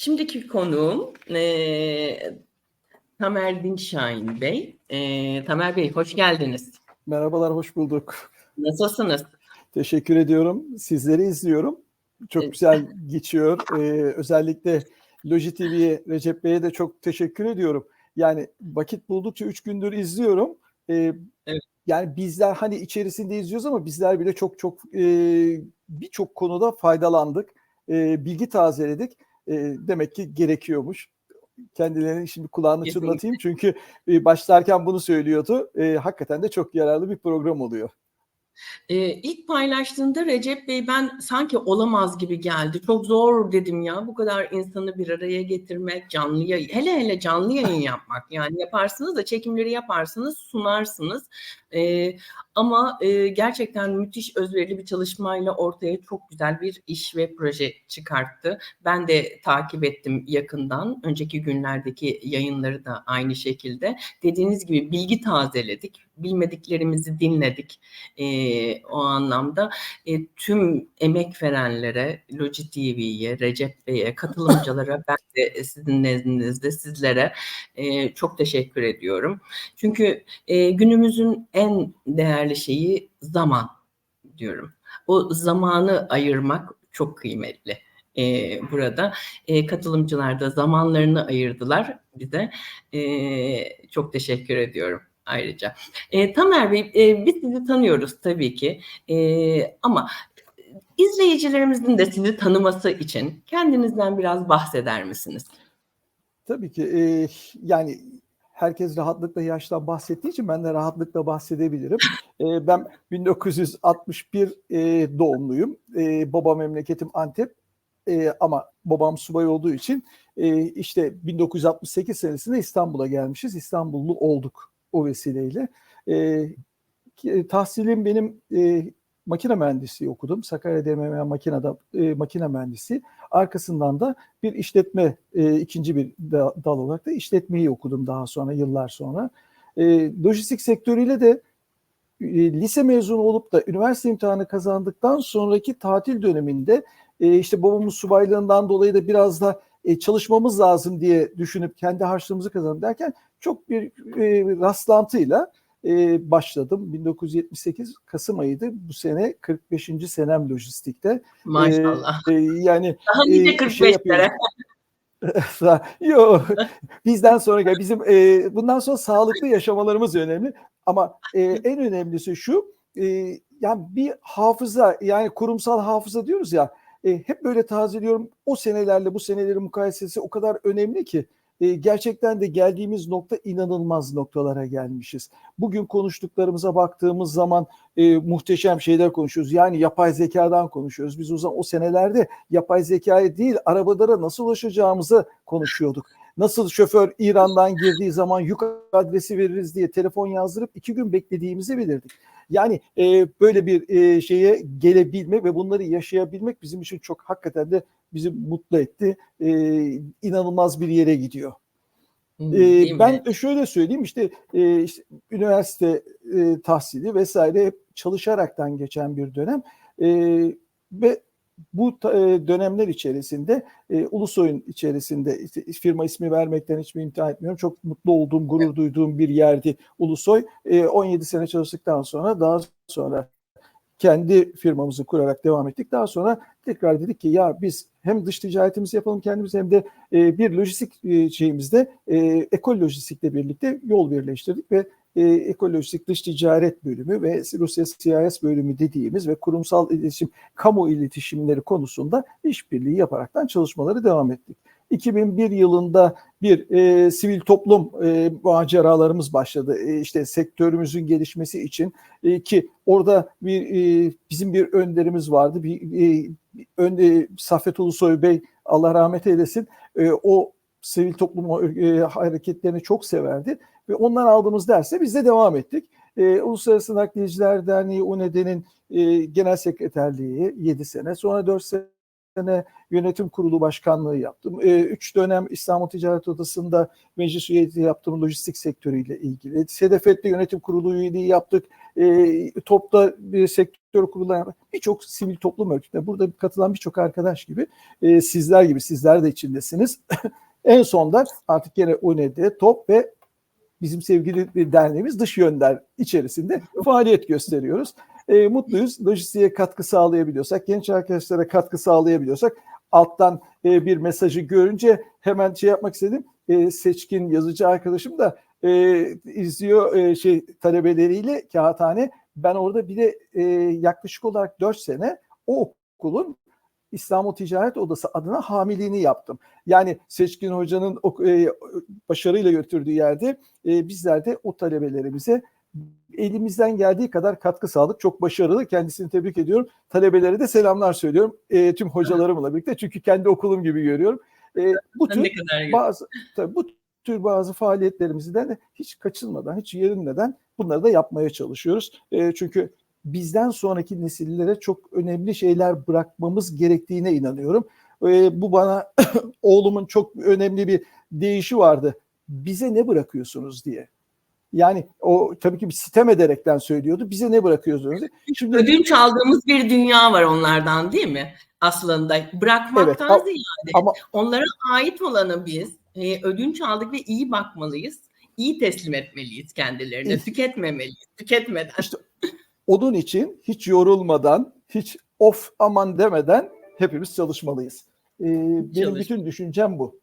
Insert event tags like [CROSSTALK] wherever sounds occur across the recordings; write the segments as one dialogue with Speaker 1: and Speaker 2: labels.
Speaker 1: Şimdiki konuğum eee Tamer Dinçahin Bey. Eee, Tamer Bey hoş geldiniz.
Speaker 2: Merhabalar, hoş bulduk.
Speaker 1: Nasılsınız?
Speaker 2: Teşekkür ediyorum. Sizleri izliyorum. Çok güzel geçiyor. Ee, özellikle Loji TV'ye, Recep Bey'e de çok teşekkür ediyorum. Yani vakit buldukça üç gündür izliyorum. Ee,
Speaker 1: Evet.
Speaker 2: Yani bizler hani içerisinde izliyoruz ama bizler bile çok çok e, birçok konuda faydalandık. E, bilgi tazeledik. E, demek ki gerekiyormuş. Kendilerinin şimdi kulağını
Speaker 1: Kesinlikle.
Speaker 2: çınlatayım çünkü e, başlarken bunu söylüyordu. E, hakikaten de çok yararlı bir program oluyor.
Speaker 1: Eee, ilk paylaştığında Recep Bey ben sanki olamaz gibi geldi. Çok zor dedim ya bu kadar insanı bir araya getirmek, canlı yayın, hele hele canlı yayın yapmak. Yani yaparsınız da çekimleri yaparsınız, sunarsınız. Eee, ama eee, gerçekten müthiş özverili bir çalışmayla ortaya çok güzel bir iş ve proje çıkarttı. Ben de takip ettim yakından. Önceki günlerdeki yayınları da aynı şekilde. Dediğiniz gibi bilgi tazeledik, bilmediklerimizi dinledik. Eee, o anlamda e, tüm emek verenlere, Loji TV'ye, Recep Bey'e, katılımcılara [LAUGHS] ben de sizin nezdinizde sizlere e, çok teşekkür ediyorum. Çünkü e, günümüzün en değerli şeyi zaman diyorum. O zamanı ayırmak çok kıymetli e, burada. E, katılımcılar da zamanlarını ayırdılar bize. E, çok teşekkür ediyorum ayrıca. E, Tamer Bey, e, biz sizi tanıyoruz tabii ki E, ama izleyicilerimizin de sizi tanıması için kendinizden biraz bahseder misiniz?
Speaker 2: Tabii ki. e, yani herkes rahatlıkla yaştan bahsettiği için ben de rahatlıkla bahsedebilirim. E, ben 1961 e, doğumluyum. E, baba memleketim Antep E, ama babam subay olduğu için e, işte 1968 senesinde İstanbul'a gelmişiz. İstanbullu olduk o vesileyle. Tahsilim benim makine mühendisliği okudum. Sakarya DMM makinede e, makine mühendisi. Arkasından da bir işletme e, ikinci bir da- dal olarak da işletmeyi okudum daha sonra yıllar sonra. E, lojistik sektörüyle de e, lise mezunu olup da üniversite imtihanı kazandıktan sonraki tatil döneminde e, işte babamın subaylığından dolayı da biraz da e, çalışmamız lazım diye düşünüp kendi harçlığımızı kazandım derken çok bir e, rastlantıyla e, başladım. 1978 Kasım ayıydı. Bu sene 45. senem lojistikte.
Speaker 1: Maşallah.
Speaker 2: E, yani
Speaker 1: Daha nice
Speaker 2: e,
Speaker 1: 45
Speaker 2: şey yapıyorum.
Speaker 1: lere. [LAUGHS]
Speaker 2: Yok. Bizden sonra bizim e, bundan sonra sağlıklı yaşamalarımız önemli. Ama e, en önemlisi şu. E, yani bir hafıza yani kurumsal hafıza diyoruz ya. e, hep böyle tazeliyorum. O senelerle bu senelerin mukayesesi o kadar önemli ki e, gerçekten de geldiğimiz nokta inanılmaz noktalara gelmişiz. Bugün konuştuklarımıza baktığımız zaman e, muhteşem şeyler konuşuyoruz. Yani yapay zekadan konuşuyoruz. Biz o zaman o senelerde yapay zekaya değil arabalara nasıl ulaşacağımızı konuşuyorduk. Nasıl şoför İran'dan girdiği zaman yük adresi veririz diye telefon yazdırıp iki gün beklediğimizi bilirdik. Yani e, böyle bir e, şeye gelebilmek ve bunları yaşayabilmek bizim için çok hakikaten de bizi mutlu etti. E, inanılmaz bir yere gidiyor. Ee,
Speaker 1: değil mi?
Speaker 2: ben şöyle söyleyeyim işte, e, işte üniversite e, tahsili vesaire hep çalışaraktan geçen bir dönem E, ve bu e, dönemler içerisinde e, Ulusoy'un içerisinde işte firma ismi vermekten hiçbir imtihan etmiyorum. Çok mutlu olduğum, gurur duyduğum bir yerdi Ulusoy. E, 17 sene çalıştıktan sonra daha sonra kendi firmamızı kurarak devam ettik. Daha sonra tekrar dedik ki ya biz hem dış ticaretimizi yapalım kendimiz hem de e, bir lojistik e, şeyimizde e, ekol lojistikle birlikte yol birleştirdik ve e, ekol lojistik dış ticaret bölümü ve Rusya CIS bölümü dediğimiz ve kurumsal iletişim, kamu iletişimleri konusunda işbirliği yaparaktan çalışmaları devam ettik. 2001 yılında bir e, sivil toplum e, maceralarımız başladı. E, işte sektörümüzün gelişmesi için e, ki orada bir e, bizim bir önderimiz vardı. Bir, e, ön, e, Saffet Ulusoy Bey Allah rahmet eylesin. E, o sivil toplum e, hareketlerini çok severdi ve ondan aldığımız derse biz de devam ettik. E, Uluslararası Nakliyeciler Derneği UNED'nin e, genel sekreterliği 7 sene sonra 4 sene sene yönetim kurulu başkanlığı yaptım. E, üç dönem İstanbul Ticaret Odası'nda meclis üyeliği yaptım lojistik sektörüyle ilgili. Sedefet'te yönetim kurulu üyeliği yaptık. E, topta bir sektör kurulu birçok sivil toplum örgütüne burada katılan birçok arkadaş gibi e, sizler gibi sizler de içindesiniz. [LAUGHS] en sonda artık yine UNED, TOP ve bizim sevgili derneğimiz dış yönder içerisinde faaliyet gösteriyoruz. E, mutluyuz. Lojistiğe katkı sağlayabiliyorsak, genç arkadaşlara katkı sağlayabiliyorsak alttan e, bir mesajı görünce hemen şey yapmak istedim. E, seçkin yazıcı arkadaşım da e, izliyor e, şey talebeleriyle kağıthane. Ben orada bir de e, yaklaşık olarak 4 sene o okulun İstanbul Ticaret Odası adına hamiliğini yaptım. Yani Seçkin Hoca'nın e, başarıyla götürdüğü yerde e, bizler de o talebelerimize elimizden geldiği kadar katkı sağladık. Çok başarılı. Kendisini tebrik ediyorum. Talebelere de selamlar söylüyorum. E, tüm hocalarımla birlikte. Çünkü kendi okulum gibi görüyorum. E, bu tür bazı tabii bu tür bazı faaliyetlerimizden de hiç kaçınmadan, hiç yerinmeden bunları da yapmaya çalışıyoruz. E, çünkü bizden sonraki nesillere çok önemli şeyler bırakmamız gerektiğine inanıyorum. E, bu bana [CLEARS THROAT] oğlumun çok önemli bir deyişi vardı. Bize ne bırakıyorsunuz diye. Yani o tabii ki bir sitem ederekten söylüyordu. Bize ne bırakıyorsunuz?
Speaker 1: Şimdi ödünç aldığımız bir dünya var onlardan değil mi? Aslında bırakmaktan evet, ziyade ama, onlara ait olanı biz e, ödünç aldık ve iyi bakmalıyız. İyi teslim etmeliyiz kendilerine. Tüketmemeliyiz. Tüketmeden.
Speaker 2: İşte onun için hiç yorulmadan, hiç of aman demeden hepimiz çalışmalıyız. Ee, benim Çalış. bütün düşüncem bu.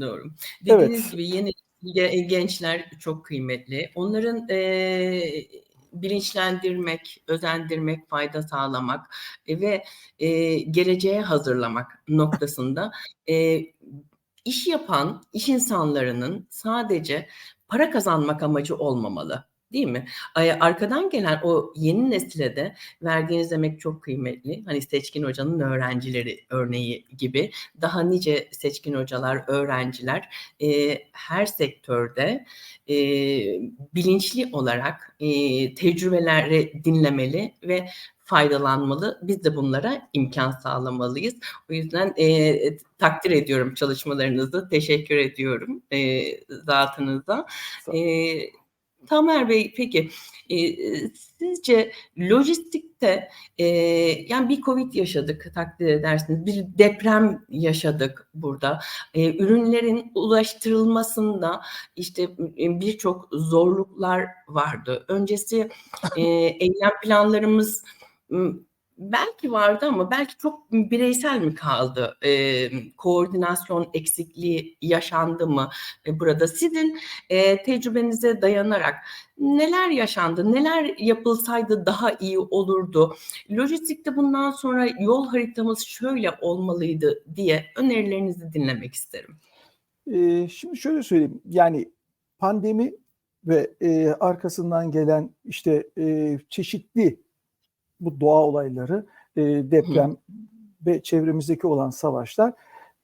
Speaker 1: Doğru. Dediğiniz evet. gibi yeni gençler çok kıymetli. Onların e, bilinçlendirmek, özendirmek, fayda sağlamak e, ve e, geleceğe hazırlamak noktasında e, iş yapan iş insanlarının sadece para kazanmak amacı olmamalı. Değil mi? Arkadan gelen o yeni nesile de verdiğiniz emek çok kıymetli. Hani Seçkin Hoca'nın öğrencileri örneği gibi daha nice Seçkin Hocalar, öğrenciler e, her sektörde e, bilinçli olarak e, tecrübeleri dinlemeli ve faydalanmalı. Biz de bunlara imkan sağlamalıyız. O yüzden e, takdir ediyorum çalışmalarınızı, teşekkür ediyorum e, zatınıza. E, Tamer Bey peki e, sizce lojistikte e, yani bir Covid yaşadık takdir edersiniz bir deprem yaşadık burada. E, ürünlerin ulaştırılmasında işte birçok zorluklar vardı. Öncesi e, eylem planlarımız belki vardı ama belki çok bireysel mi kaldı? E, koordinasyon eksikliği yaşandı mı e, burada? Sizin e, tecrübenize dayanarak neler yaşandı? Neler yapılsaydı daha iyi olurdu? Lojistikte bundan sonra yol haritamız şöyle olmalıydı diye önerilerinizi dinlemek isterim.
Speaker 2: E, şimdi şöyle söyleyeyim. Yani pandemi ve e, arkasından gelen işte e, çeşitli bu doğa olayları, e, deprem Hı. ve çevremizdeki olan savaşlar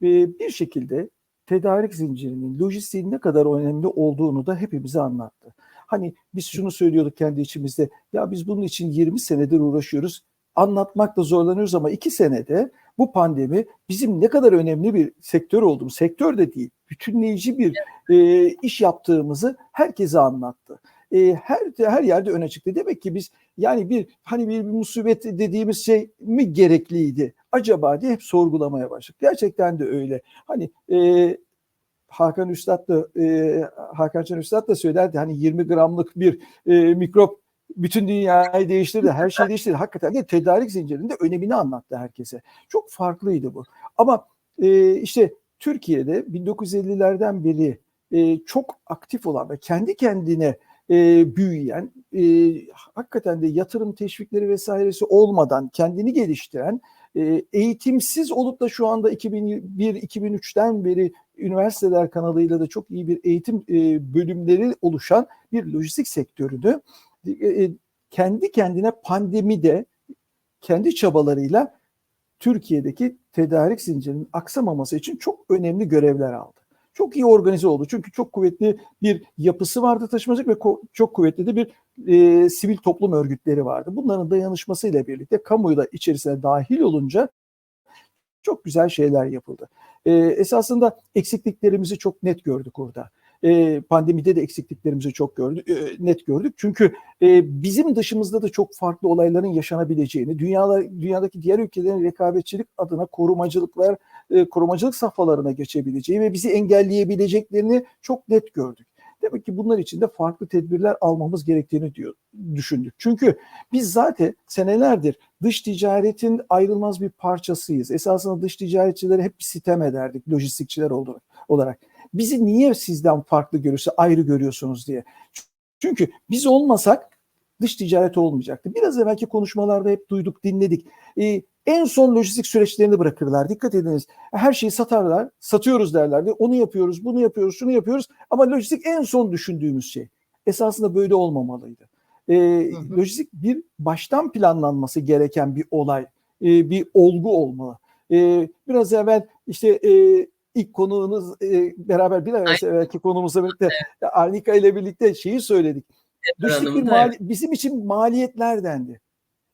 Speaker 2: e, bir şekilde tedarik zincirinin, lojistiğin ne kadar önemli olduğunu da hepimize anlattı. Hani biz şunu söylüyorduk kendi içimizde, ya biz bunun için 20 senedir uğraşıyoruz, anlatmakta zorlanıyoruz ama iki senede bu pandemi bizim ne kadar önemli bir sektör olduğunu, sektör de değil, bütünleyici bir e, iş yaptığımızı herkese anlattı e, her her yerde öne çıktı. Demek ki biz yani bir hani bir, musibet dediğimiz şey mi gerekliydi acaba diye hep sorgulamaya başladık. Gerçekten de öyle. Hani e, Hakan Üstad da e, Hakan Can Üstad da söylerdi hani 20 gramlık bir e, mikrop bütün dünyayı değiştirdi, her şeyi değiştirdi. Hakikaten de tedarik zincirinde önemini anlattı herkese. Çok farklıydı bu. Ama e, işte Türkiye'de 1950'lerden beri e, çok aktif olan ve kendi kendine e, büyüyen, e, hakikaten de yatırım teşvikleri vesairesi olmadan kendini geliştiren, e, eğitimsiz olup da şu anda 2001-2003'ten beri üniversiteler kanalıyla da çok iyi bir eğitim e, bölümleri oluşan bir lojistik sektörünü e, kendi kendine pandemide kendi çabalarıyla Türkiye'deki tedarik zincirinin aksamaması için çok önemli görevler aldı çok iyi organize oldu. Çünkü çok kuvvetli bir yapısı vardı taşımacılık ve çok kuvvetli de bir e, sivil toplum örgütleri vardı. Bunların dayanışmasıyla birlikte kamuyu da içerisine dahil olunca Çok güzel şeyler yapıldı. E, esasında eksikliklerimizi çok net gördük orada. E, pandemide de eksikliklerimizi çok gördük, e, net gördük. Çünkü e, bizim dışımızda da çok farklı olayların yaşanabileceğini, dünyada, dünyadaki diğer ülkelerin rekabetçilik adına korumacılıklar, e, korumacılık safhalarına geçebileceği ve bizi engelleyebileceklerini çok net gördük. Demek ki bunlar için de farklı tedbirler almamız gerektiğini diyor, düşündük. Çünkü biz zaten senelerdir dış ticaretin ayrılmaz bir parçasıyız. Esasında dış ticaretçileri hep sitem ederdik lojistikçiler olarak. Bizi niye sizden farklı görürse ayrı görüyorsunuz diye. Çünkü biz olmasak dış ticaret olmayacaktı. Biraz evvelki konuşmalarda hep duyduk, dinledik. Ee, en son lojistik süreçlerini bırakırlar. Dikkat ediniz. Her şeyi satarlar, satıyoruz derlerdi. Onu yapıyoruz, bunu yapıyoruz, şunu yapıyoruz. Ama lojistik en son düşündüğümüz şey. Esasında böyle olmamalıydı. Hı hı. Lojistik bir baştan planlanması gereken bir olay, e, bir olgu olmalı. E, biraz evvel işte e, ilk konuğunuz e, beraber bir evvelki konumuzla birlikte Arnika ile birlikte şeyi söyledik. Lojistik bir mali, bizim için maliyetler dendi.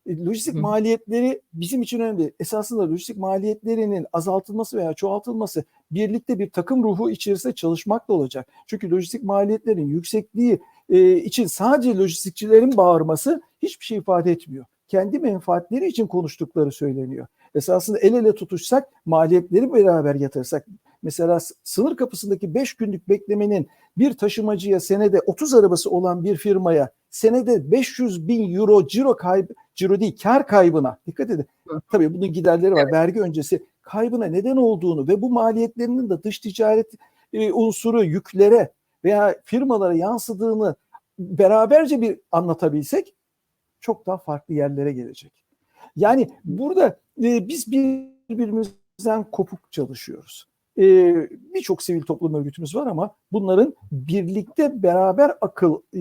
Speaker 2: Lojistik Hı. maliyetleri bizim için önemli. Esasında lojistik maliyetlerinin azaltılması veya çoğaltılması birlikte bir takım ruhu içerisinde çalışmakla olacak. Çünkü lojistik maliyetlerin yüksekliği e, için sadece lojistikçilerin bağırması hiçbir şey ifade etmiyor. Kendi menfaatleri için konuştukları söyleniyor. Esasında el ele tutuşsak, maliyetleri beraber yatırsak, mesela sınır kapısındaki 5 günlük beklemenin bir taşımacıya senede 30 arabası olan bir firmaya senede 500 bin euro ciro kaybı, ciro değil kar kaybına dikkat edin. Tabii bunun giderleri var. Evet. Vergi öncesi kaybına neden olduğunu ve bu maliyetlerinin de dış ticaret e, unsuru yüklere veya firmalara yansıdığını beraberce bir anlatabilsek çok daha farklı yerlere gelecek. Yani burada e, biz birbirimizden kopuk çalışıyoruz. E, Birçok sivil toplum örgütümüz var ama bunların birlikte beraber akıl e,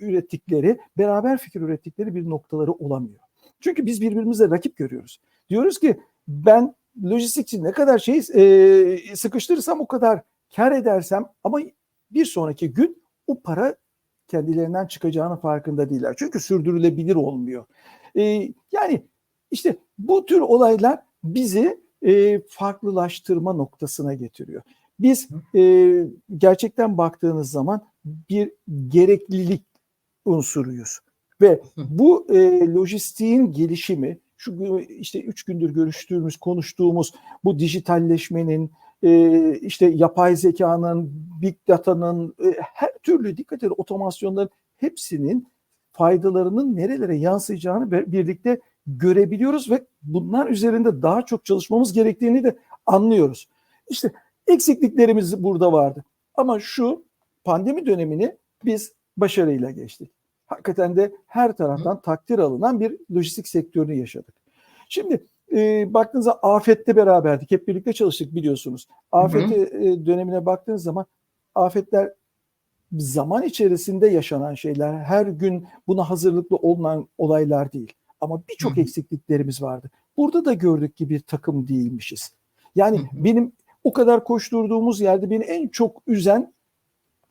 Speaker 2: ürettikleri, beraber fikir ürettikleri bir noktaları olamıyor. Çünkü biz birbirimize rakip görüyoruz. Diyoruz ki ben lojistikçi ne kadar şey e, sıkıştırırsam o kadar kar edersem ama bir sonraki gün o para kendilerinden çıkacağının farkında değiller. Çünkü sürdürülebilir olmuyor. E, yani işte bu tür olaylar bizi e, farklılaştırma noktasına getiriyor. Biz e, gerçekten baktığınız zaman bir gereklilik unsuruyuz. Ve bu e, lojistiğin gelişimi, şu işte üç gündür görüştüğümüz, konuştuğumuz bu dijitalleşmenin, e, işte yapay zekanın, big data'nın, e, her türlü dikkat edin otomasyonların hepsinin faydalarının nerelere yansıyacağını birlikte görebiliyoruz ve bunlar üzerinde daha çok çalışmamız gerektiğini de anlıyoruz. İşte eksikliklerimiz burada vardı. Ama şu pandemi dönemini biz başarıyla geçtik. Hakikaten de her taraftan takdir alınan bir lojistik sektörünü yaşadık. Şimdi e, baktığınızda afette beraberdik. Hep birlikte çalıştık biliyorsunuz. Afet e, dönemine baktığınız zaman afetler zaman içerisinde yaşanan şeyler. Her gün buna hazırlıklı olunan olaylar değil. Ama birçok eksikliklerimiz vardı. Burada da gördük ki bir takım değilmişiz. Yani benim o kadar koşturduğumuz yerde beni en çok üzen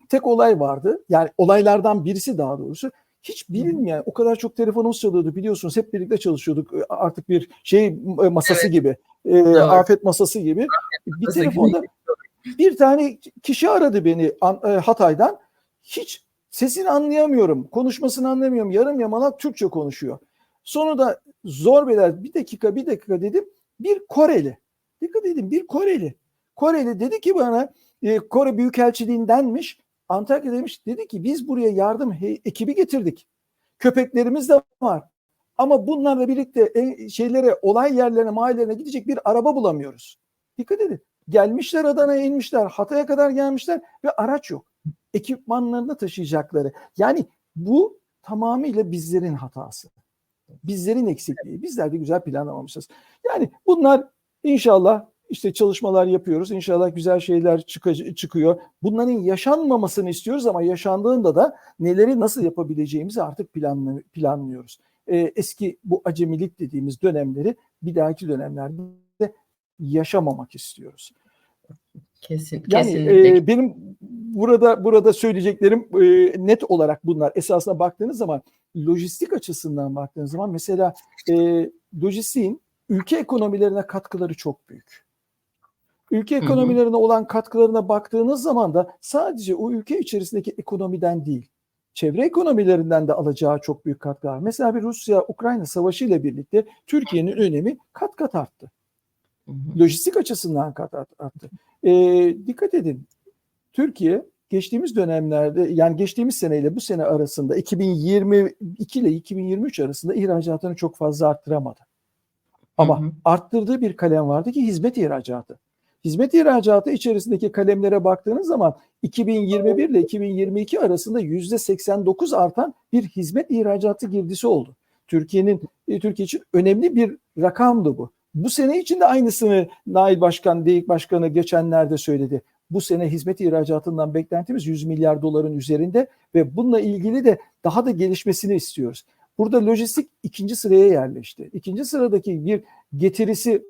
Speaker 2: tek olay vardı. Yani olaylardan birisi daha doğrusu. Hiç bilinmeyen o kadar çok telefonumuz çalıyordu biliyorsunuz hep birlikte çalışıyorduk artık bir şey masası evet. gibi e, afet masası gibi bir telefonda bir tane kişi aradı beni Hatay'dan hiç sesini anlayamıyorum konuşmasını anlamıyorum yarım yamalak Türkçe konuşuyor Sonra da zor beyler bir dakika bir dakika dedim. Bir Koreli. Dikkat edin bir Koreli. Koreli dedi ki bana e, Kore Büyükelçiliğindenmiş. Antakya demiş dedi ki biz buraya yardım ekibi getirdik. Köpeklerimiz de var. Ama bunlarla birlikte e, şeylere olay yerlerine mahallelerine gidecek bir araba bulamıyoruz. Dikkat edin. Gelmişler Adana'ya inmişler. Hatay'a kadar gelmişler ve araç yok. Ekipmanlarını taşıyacakları. Yani bu tamamıyla bizlerin hatası. Bizlerin eksikliği. Bizler de güzel planlamamışız. Yani bunlar inşallah işte çalışmalar yapıyoruz. İnşallah güzel şeyler çık- çıkıyor. Bunların yaşanmamasını istiyoruz ama yaşandığında da neleri nasıl yapabileceğimizi artık planlı- planlıyoruz. Ee, eski bu acemilik dediğimiz dönemleri bir dahaki dönemlerde yaşamamak istiyoruz.
Speaker 1: Kesin,
Speaker 2: yani
Speaker 1: kesinlikle.
Speaker 2: e, benim burada burada söyleyeceklerim e, net olarak bunlar. Esasına baktığınız zaman lojistik açısından baktığınız zaman mesela e, lojistiğin ülke ekonomilerine katkıları çok büyük. Ülke
Speaker 1: Hı hı.
Speaker 2: ekonomilerine olan katkılarına baktığınız zaman da sadece o ülke içerisindeki ekonomiden değil, çevre ekonomilerinden de alacağı çok büyük katkı var. Mesela bir Rusya-Ukrayna savaşı ile birlikte Türkiye'nin önemi kat kat arttı.
Speaker 1: Hı hı.
Speaker 2: Lojistik açısından kat kat arttı. Ee, dikkat edin, Türkiye geçtiğimiz dönemlerde yani geçtiğimiz seneyle bu sene arasında 2022 ile 2023 arasında ihracatını çok fazla arttıramadı. Ama
Speaker 1: Hı hı.
Speaker 2: arttırdığı bir kalem vardı ki hizmet ihracatı. Hizmet ihracatı içerisindeki kalemlere baktığınız zaman 2021 ile 2022 arasında %89 artan bir hizmet ihracatı girdisi oldu. Türkiye'nin e, Türkiye için önemli bir rakamdı bu. Bu sene için de aynısını Nail Başkan, DEİK Başkanı geçenlerde söyledi. Bu sene hizmet ihracatından beklentimiz 100 milyar doların üzerinde ve bununla ilgili de daha da gelişmesini istiyoruz. Burada lojistik ikinci sıraya yerleşti. İkinci sıradaki bir getirisi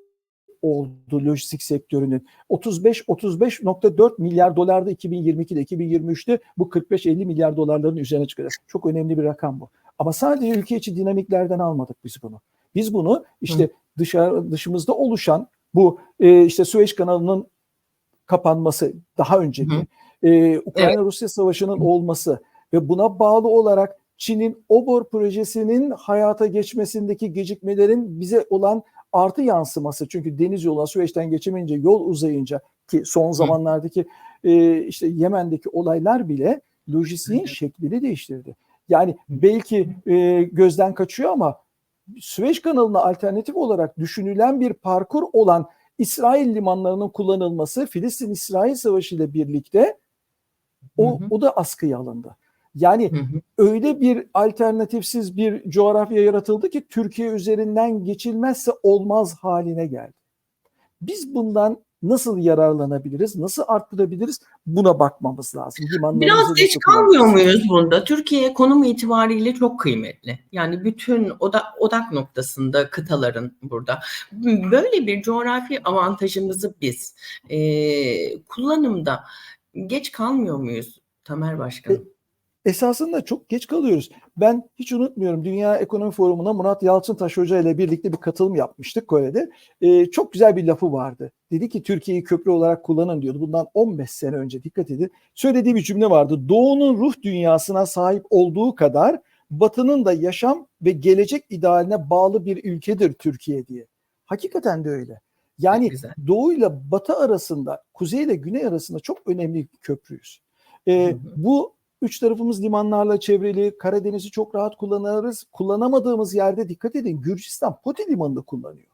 Speaker 2: oldu lojistik sektörünün. 35-35.4 milyar dolarda 2022'de 2023'te bu 45-50 milyar dolarların üzerine çıkacak. Çok önemli bir rakam bu. Ama sadece ülke içi dinamiklerden almadık biz bunu. Biz bunu işte dışarı dışımızda oluşan bu e, işte Süveyş kanalının kapanması daha önceki
Speaker 1: Hı.
Speaker 2: e, Ukrayna-Rusya savaşının olması ve buna bağlı olarak Çin'in OBOR projesinin hayata geçmesindeki gecikmelerin bize olan artı yansıması. Çünkü deniz yolu Süveyş'ten geçemeyince yol uzayınca ki son zamanlardaki e, işte Yemen'deki olaylar bile lojistiğin şeklini değiştirdi. Yani belki e, gözden kaçıyor ama Süveyş kanalına alternatif olarak düşünülen bir parkur olan İsrail limanlarının kullanılması Filistin-İsrail Savaşı ile birlikte o,
Speaker 1: Hı hı.
Speaker 2: o da askıya alındı. Yani
Speaker 1: Hı hı.
Speaker 2: öyle bir alternatifsiz bir coğrafya yaratıldı ki Türkiye üzerinden geçilmezse olmaz haline geldi. Biz bundan nasıl yararlanabiliriz, nasıl arttırabiliriz buna bakmamız lazım.
Speaker 1: Biraz geç kalmıyor
Speaker 2: kullanacağız?
Speaker 1: muyuz bunda? Türkiye konum itibariyle çok kıymetli. Yani bütün odak, odak noktasında kıtaların burada. Böyle bir coğrafi avantajımızı biz e, kullanımda geç kalmıyor muyuz Tamer Başkanım?
Speaker 2: Esasında çok geç kalıyoruz. Ben hiç unutmuyorum Dünya Ekonomi Forumu'na Murat Yalçıntaş Hoca ile birlikte bir katılım yapmıştık Kore'de. Ee, çok güzel bir lafı vardı. Dedi ki Türkiye'yi köprü olarak kullanın diyordu. Bundan 15 sene önce dikkat edin. Söylediği bir cümle vardı. Doğu'nun ruh dünyasına sahip olduğu kadar Batı'nın da yaşam ve gelecek idealine bağlı bir ülkedir Türkiye diye. Hakikaten de öyle. Yani. Doğu ile Batı arasında, Kuzey ile Güney arasında çok önemli bir köprüyüz. Ee,
Speaker 1: Hı hı.
Speaker 2: bu üç tarafımız limanlarla çevrili, Karadeniz'i çok rahat kullanırız. Kullanamadığımız yerde dikkat edin Gürcistan Poti Limanı'nı kullanıyor.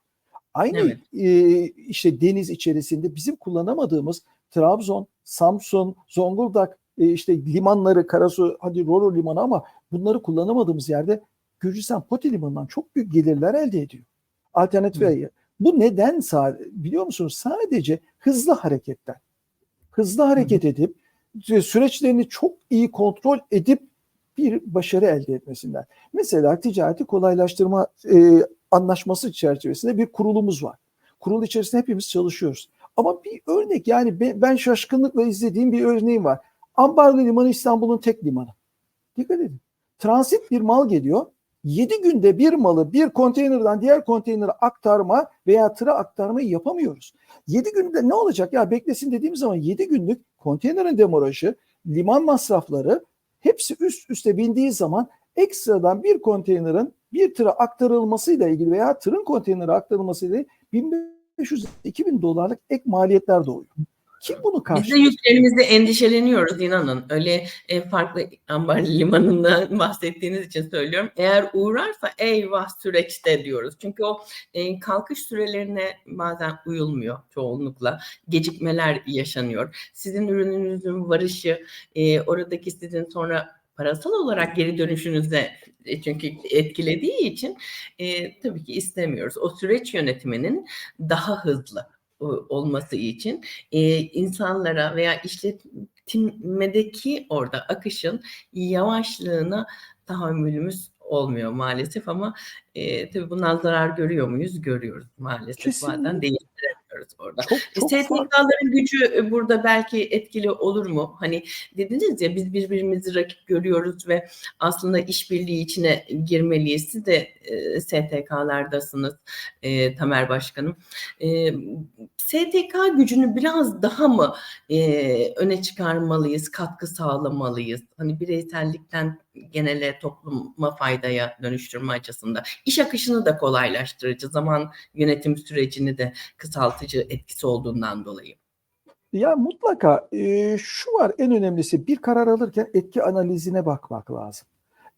Speaker 2: Aynı
Speaker 1: Evet.
Speaker 2: e, işte deniz içerisinde bizim kullanamadığımız Trabzon, Samsun, Zonguldak e, işte limanları, Karasu, hadi Roro Limanı ama bunları kullanamadığımız yerde Gürcistan Poti Limanı'ndan çok büyük gelirler elde ediyor. Alternatif ayı. Bu neden biliyor musunuz? Sadece hızlı hareketten. Hızlı hareket edip süreçlerini çok iyi kontrol edip bir başarı elde etmesinden. Mesela ticareti kolaylaştırma e, anlaşması çerçevesinde bir kurulumuz var. Kurul içerisinde hepimiz çalışıyoruz. Ama bir örnek yani be- ben şaşkınlıkla izlediğim bir örneğim var. Ambarlı Limanı İstanbul'un tek limanı. Dikkat edin. Transit bir mal geliyor. 7 günde bir malı bir konteynerden diğer konteynere aktarma veya tıra aktarmayı yapamıyoruz. 7 günde ne olacak? Ya beklesin dediğimiz zaman 7 günlük konteynerin demorajı, liman masrafları hepsi üst üste bindiği zaman ekstradan bir konteynerin bir tıra aktarılmasıyla ilgili veya tırın konteynere aktarılmasıyla ilgili 1500-2000 dolarlık ek maliyetler doğuyor. Kim bunu
Speaker 1: Biz de
Speaker 2: karşılıyor?
Speaker 1: yüklerimizde endişeleniyoruz inanın. Öyle e, farklı ambar limanından [LAUGHS] bahsettiğiniz için söylüyorum. Eğer uğrarsa eyvah süreçte diyoruz. Çünkü o e, kalkış sürelerine bazen uyulmuyor çoğunlukla. Gecikmeler yaşanıyor. Sizin ürününüzün varışı, e, oradaki sizin sonra parasal olarak geri dönüşünüze e, çünkü etkilediği için e, tabii ki istemiyoruz. O süreç yönetiminin daha hızlı olması için e, insanlara veya işletmedeki orada akışın yavaşlığına tahammülümüz olmuyor maalesef ama e, tabii bundan zarar görüyor muyuz? Görüyoruz maalesef
Speaker 2: Kesinlikle.
Speaker 1: bazen değiştiremiyoruz. Yapıyoruz orada.
Speaker 2: Çok çok farklı.
Speaker 1: STK'ların gücü e, burada belki etkili olur mu? Hani dediniz ya biz birbirimizi rakip görüyoruz ve aslında işbirliği içine girmeliyiz. Siz de e, STK'lardasınız e, Tamer Başkanım. E, STK gücünü biraz daha mı e, öne çıkarmalıyız, katkı sağlamalıyız? Hani bireysellikten genele topluma faydaya dönüştürme açısında. İş akışını da kolaylaştırıcı, zaman yönetim sürecini de kısaltıcı etkisi olduğundan dolayı.
Speaker 2: Ya mutlaka e, şu var en önemlisi bir karar alırken etki analizine bakmak lazım.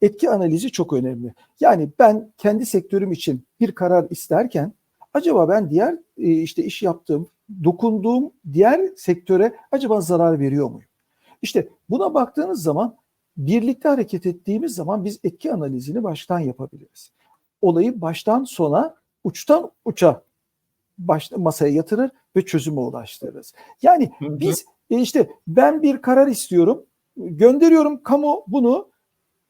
Speaker 2: Etki analizi çok önemli. Yani ben kendi sektörüm için bir karar isterken acaba ben diğer e, işte iş yaptığım, dokunduğum diğer sektöre acaba zarar veriyor muyum? İşte buna baktığınız zaman birlikte hareket ettiğimiz zaman biz etki analizini baştan yapabiliriz. Olayı baştan sona, uçtan uça baş, masaya yatırır ve çözüme ulaştırırız. Yani
Speaker 1: Hı hı.
Speaker 2: biz e, işte ben bir karar istiyorum, gönderiyorum kamu bunu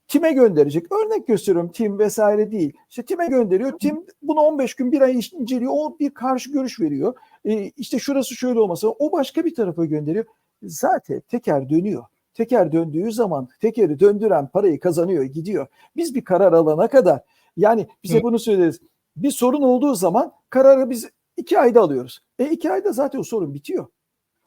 Speaker 2: kime gönderecek? Örnek gösteriyorum tim vesaire değil. İşte time gönderiyor. Tim bunu 15 gün bir ay inceliyor. O bir karşı görüş veriyor. E, işte şurası şöyle olmasa o başka bir tarafa gönderiyor. Zaten teker dönüyor. Teker döndüğü zaman tekeri döndüren parayı kazanıyor gidiyor. Biz bir karar alana kadar yani bize
Speaker 1: Hı.
Speaker 2: bunu söyleriz. Bir sorun olduğu zaman kararı biz iki ayda alıyoruz. E iki ayda zaten o sorun bitiyor.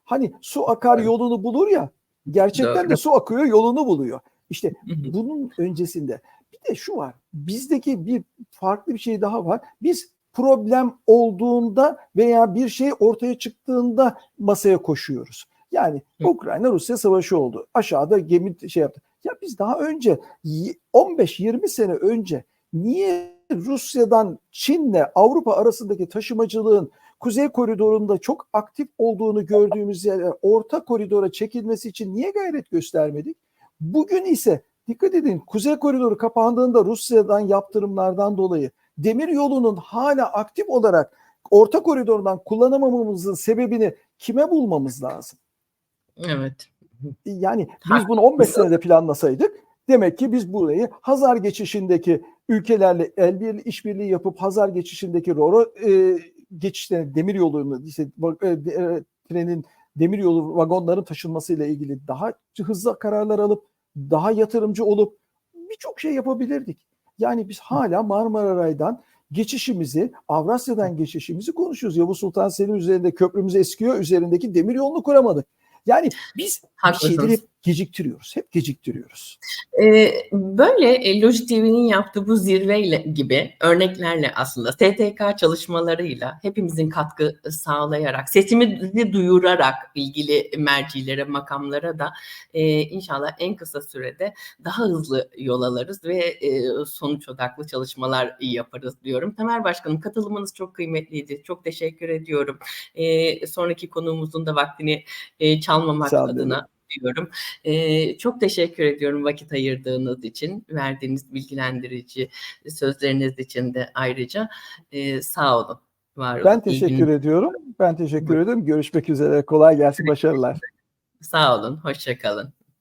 Speaker 2: Hani su akar yolunu bulur ya. Gerçekten de su akıyor yolunu buluyor. İşte bunun öncesinde bir de şu var. Bizdeki bir farklı bir şey daha var. Biz problem olduğunda veya bir şey ortaya çıktığında masaya koşuyoruz. Yani. Ukrayna Rusya savaşı oldu. Aşağıda gemi şey yaptı. Ya biz daha önce y- 15-20 sene önce niye Rusya'dan Çin'le Avrupa arasındaki taşımacılığın Kuzey koridorunda çok aktif olduğunu gördüğümüz yere orta koridora çekilmesi için niye gayret göstermedik? Bugün ise dikkat edin Kuzey koridoru kapandığında Rusya'dan yaptırımlardan dolayı demir yolunun hala aktif olarak orta koridordan kullanamamamızın sebebini kime bulmamız lazım?
Speaker 1: Evet.
Speaker 2: Yani biz bunu 15 senede planlasaydık demek ki biz burayı Hazar geçişindeki ülkelerle el birliği işbirliği yapıp Hazar geçişindeki Roro e, geçişlerini demir yolunu işte e, e, trenin demir yolu vagonların taşınmasıyla ilgili daha hızlı kararlar alıp daha yatırımcı olup birçok şey yapabilirdik. Yani biz hala Marmara Ray'dan geçişimizi, Avrasya'dan geçişimizi konuşuyoruz. Yavuz Sultan Selim üzerinde köprümüz eskiyor, üzerindeki demir yolunu kuramadık. Yani biz bir
Speaker 1: Haklısınız.
Speaker 2: şeyleri hep geciktiriyoruz. Hep geciktiriyoruz.
Speaker 1: Ee, böyle e, Loji TV'nin yaptığı bu zirveyle gibi örneklerle aslında STK çalışmalarıyla hepimizin katkı sağlayarak, sesimizi duyurarak ilgili mercilere, makamlara da e, inşallah en kısa sürede daha hızlı yol alırız ve e, sonuç odaklı çalışmalar yaparız diyorum. Tamer Başkanım katılımınız çok kıymetliydi. Çok teşekkür ediyorum. E, sonraki konuğumuzun da vaktini e, çalmamak adına diyorum. Ee, çok teşekkür ediyorum vakit ayırdığınız için, verdiğiniz bilgilendirici sözleriniz için de ayrıca Ee, sağ olun. Var olun.
Speaker 2: Ben teşekkür ediyorum. Ben teşekkür ederim. Görüşmek üzere. Kolay gelsin. Başarılar.
Speaker 1: Sağ olun. Hoşça kalın.